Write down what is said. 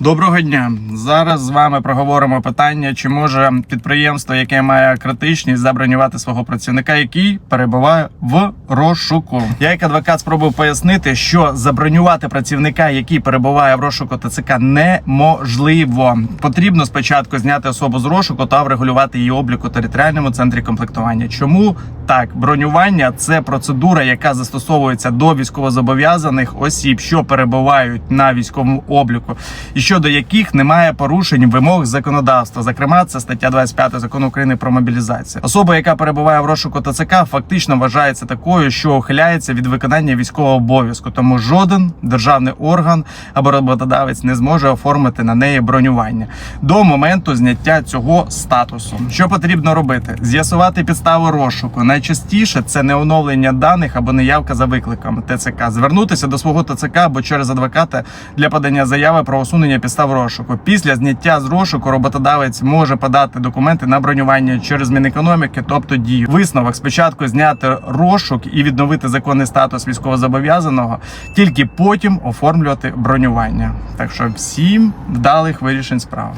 Доброго дня. Зараз з вами проговоримо питання, чи може підприємство, яке має критичність, забронювати свого працівника, який перебуває в розшуку. Я як адвокат спробую пояснити, що забронювати працівника, який перебуває в розшуку ТЦК, неможливо. Потрібно спочатку зняти особу з розшуку та врегулювати її облік у територіальному центрі комплектування. Чому так? Бронювання це процедура, яка застосовується до військовозобов'язаних осіб, що перебувають на військовому обліку, і щодо яких немає порушень вимог законодавства. Зокрема, це стаття 25 закону України про мобілізацію. Особа, яка перебуває в розшуку ТЦК, фактично вважається такою, що ухиляється від виконання військового обов'язку. Тому жоден державний орган або роботодавець не зможе оформити на неї бронювання до моменту зняття цього статусу. Що потрібно робити? З'ясувати підстави розшуку. Найчастіше це не оновлення даних або неявка за викликом ТЦК. Звернутися до свого ТЦК або через адвоката для подання заяви про усунення підстав розшуку. Після зняття з розшуку роботодавець може подати документи на бронювання через Мінекономіки, тобто дію. Висновок спочатку зняти розшук і відновити законний статус військовозобов'язаного, тільки потім оформлювати бронювання. Так що всім вдалих вирішень справ.